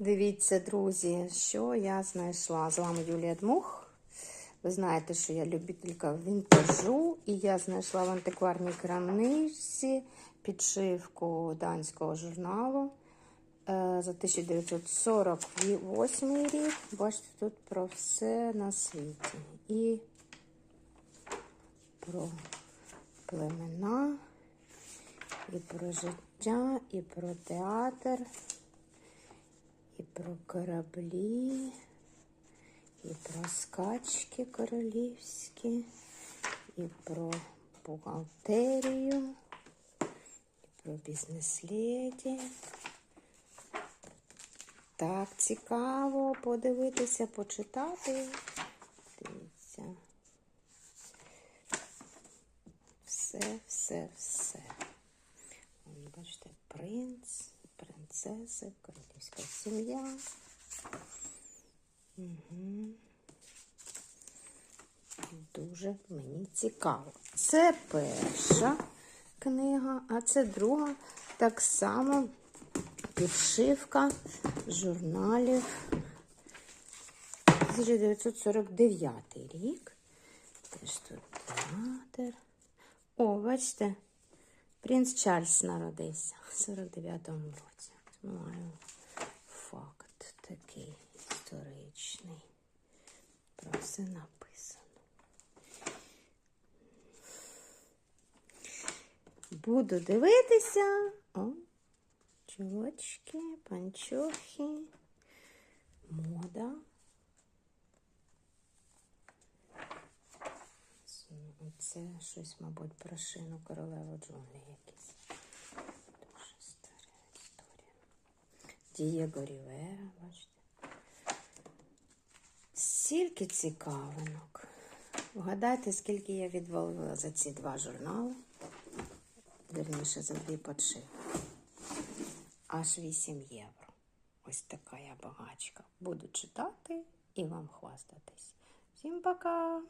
Дивіться, друзі, що я знайшла. З вами Юлія Дмух. Ви знаєте, що я любителька вінтажу, і я знайшла в антикварній крамничці підшивку данського журналу е, за 1948 рік. Бачите, тут про все на світі. І про племена, і про життя, і про театр і про кораблі, і про скачки королівські, і про бухгалтерію, і про бізнес-леді. Так, цікаво подивитися, почитати. Дивіться. Все, все, все. Бачите, принц, принцеси, королівська сім'я. Угу. Дуже мені цікаво. Це перша книга, а це друга. Так само підшивка журналів 1949 рік. Теж тут театр. О, бачите, принц Чарльз народився в 49-му році. Маю факт такий історичний. Про все написано. Буду дивитися. О, чулочки, панчохи, мода. Це щось, мабуть, про шину королеву джунглі якісь. Дієго Рівера, бачите. Стільки цікавинок. Вгадайте, скільки я відвалила за ці два журнали. Вірніше, за дві подшивки. Аж 8 євро. Ось така я багачка. Буду читати і вам хвастатись. Всім пока!